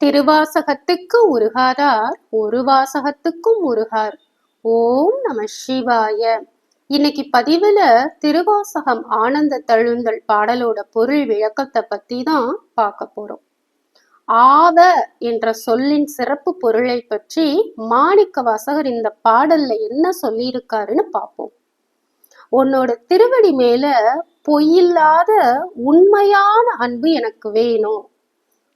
திருவாசகத்துக்கு உருகாதார் ஒரு வாசகத்துக்கும் உருகார். ஓம் நம சிவாய. இன்னைக்கு பதிவுல திருவாசகம் ஆனந்த தழுந்தல் பாடலோட பொருள் விளக்கத்தை பத்தி தான் பார்க்க போறோம். ஆவ என்ற சொல்லின் சிறப்பு பொருளை பற்றி மாணிக்க வாசகர் இந்த பாடல்ல என்ன சொல்லியிருக்காருன்னு பார்ப்போம். உன்னோட திருவடி மேல பொய்யில்லாத உண்மையான அன்பு எனக்கு வேணும்.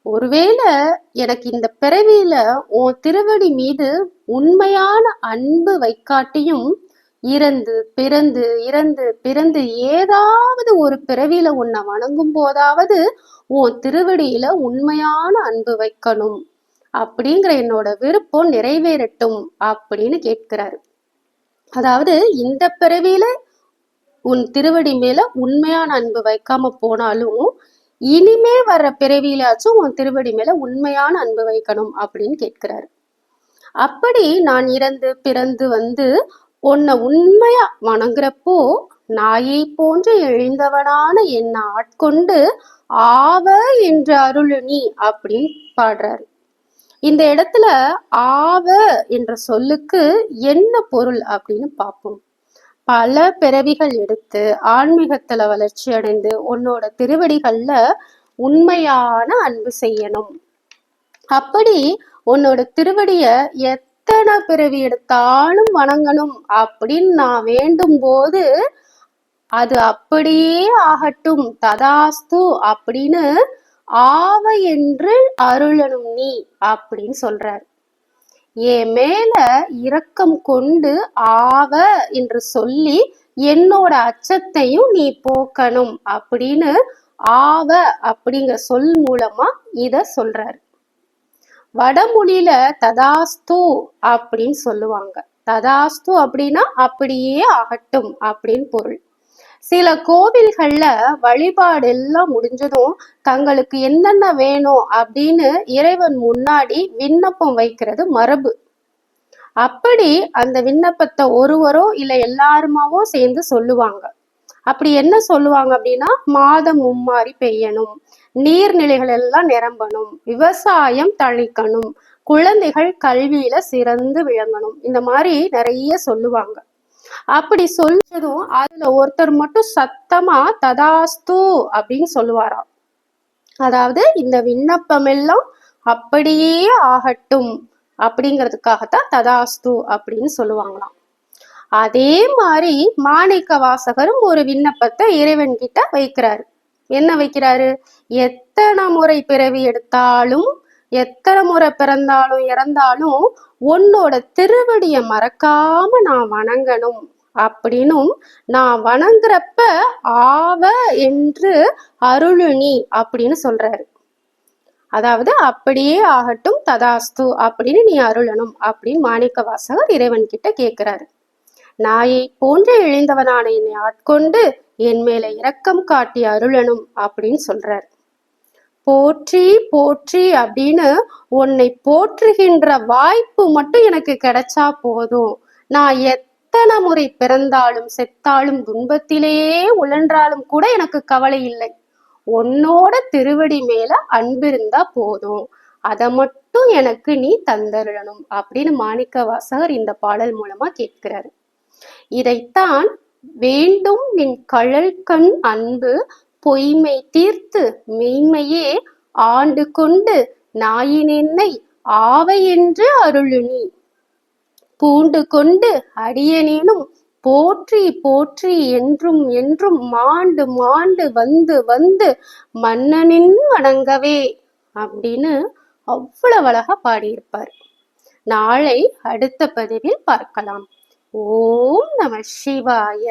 ஒருவேளை எனக்கு இந்த பிறவியில உன் திருவடி மீது உண்மையான அன்பு வைக்காட்டியும் இறந்து பிறந்து இறந்து பிறந்து ஏதாவது ஒரு பிறவியில உன்னை வணங்கும் போதாவது உன் திருவடியில உண்மையான அன்பு வைக்கணும். அப்படிங்கிற என்னோட விருப்பம் நிறைவேறட்டும் அப்படின்னு கேட்கிறாரு. அதாவது இந்த பிறவியில உன் திருவடி மேல உண்மையான அன்பு வைக்காம போனாலும் இனிமே வர்ற பிறவியிலாச்சும் உன் திருவடி மேல உண்மையான அன்பு வைக்கணும் அப்படின்னு கேட்கிறாரு. அப்படி நான் இறந்து பிறந்து வந்து உன்னை உண்மையா வணங்குறப்போ நாயை போன்று எழுந்தவனான என்னை ஆட்கொண்டு ஆவ என்று அருளு நீ அப்படின்னு பாடுறாரு. இந்த இடத்துல ஆவ என்ற சொல்லுக்கு என்ன பொருள் அப்படின்னு பார்ப்போம். பல பிறவிகள் எடுத்து ஆன்மீகத்துல வளர்ச்சி அடைந்து உன்னோட திருவடிகள்ல உண்மையான அன்பு செய்யணும். அப்படி உன்னோட திருவடிய எத்தனை பிறவி எடுத்தாலும் வணங்கணும் அப்படின்னு நான் வேண்டும் போது அது அப்படியே ஆகட்டும் ததாஸ்து அப்படின்னு ஆவ என்று அருளணும் நீ அப்படின்னு சொல்றாரு. என் மேல இரக்கம் கொண்டு ஆவ என்று சொல்லி என்னோட அச்சத்தையும் நீ போக்கணும் அப்படின்னு ஆவ அப்படிங்கிற சொல் மூலமா இத சொல்றாரு. வடமொழியில ததாஸ்து அப்படின்னு சொல்லுவாங்க. ததாஸ்து அப்படின்னா அப்படியே ஆகட்டும் அப்படின்னு பொருள். சில கோவில்கள்ல வழிபாடு எல்லாம் முடிஞ்சதும் தங்களுக்கு என்னென்ன வேணும் அப்படின்னு இறைவன் முன்னாடி விண்ணப்பம் வைக்கிறது மரபு. அப்படி அந்த விண்ணப்பத்தை ஒருவரோ இல்ல எல்லாருமாவோ சேர்ந்து சொல்லுவாங்க. அப்படி என்ன சொல்லுவாங்க அப்படின்னா மாதம் மும்மாறி பெய்யணும் நீர்நிலைகள் எல்லாம் நிரம்பணும் விவசாயம் தழைக்கணும் குழந்தைகள் கல்வியில சிறந்து விளங்கணும். இந்த மாதிரி நிறைய சொல்லுவாங்க. அப்படி சொல்றதும் அதுல ஒருத்தர் மட்டும் சத்தமா ததாஸ்து அப்படின்னு சொல்லுவாராம். அதாவது இந்த விண்ணப்பம் எல்லாம் அப்படியே ஆகட்டும் அப்படிங்கிறதுக்காகத்தான் ததாஸ்து அப்படின்னு சொல்லுவாங்களாம். அதே மாதிரி மாணிக்க வாசகரும் ஒரு விண்ணப்பத்தை இறைவன் கிட்ட வைக்கிறாரு. என்ன வைக்கிறாரு? எத்தனை முறை பிறவி எடுத்தாலும் எத்தனை முறை பிறந்தாலும் இறந்தாலும் உன்னோட திருவடிய மறக்காம நான் வணங்கணும் அப்படின்னும் நான் வணங்குறப்ப ஆவ என்று அருளுணி அப்படின்னு சொல்றாரு. அதாவது அப்படியே ஆகட்டும் ததாஸ்து அப்படின்னு நீ அருளணும் அப்படின்னு மாணிக்க வாசகர் இறைவன் கிட்ட கேட்கிறாரு நாயை போன்ற இழிந்தவனான என்னை ஆட்கொண்டு என் மேல இரக்கம் காட்டி அருளணும் அப்படின்னு சொல்றாரு. போற்றி போற்றி அப்படின்னு உன்னை போற்றுகின்ற வாய்ப்பு மட்டும் எனக்கு கிடைச்சா போதும். நான் எத்தனை முறை பிறந்தாலும் செத்தாலும் துன்பத்திலேயே உழன்றாலும் கூட எனக்கு கவலை இல்லை. உன்னோட திருவடி மேல அன்பு இருந்தா போதும். அதை மட்டும் எனக்கு நீ தந்தருளணும் அப்படின்னு மாணிக்க வாசகர் இந்த பாடல் மூலமா கேட்கிறாரு. இதைத்தான் வேண்டும் நின் கழல் கண் அன்பு பொய்மை தீர்த்து மெய்மையே ஆண்டு கொண்டு நாயினென்னை ஆவை என்று அருளுனி. பூண்டு கொண்டு அடியனேனும் போற்றி போற்றி என்றும் என்றும் மாண்டு மாண்டு வந்து வந்து மன்னனின் வணங்கவே அப்படின்னு அவ்வளவு அழகா பாடியிருப்பார். நாளை அடுத்த பதிவில் பார்க்கலாம். ஓம் நம சிவாய.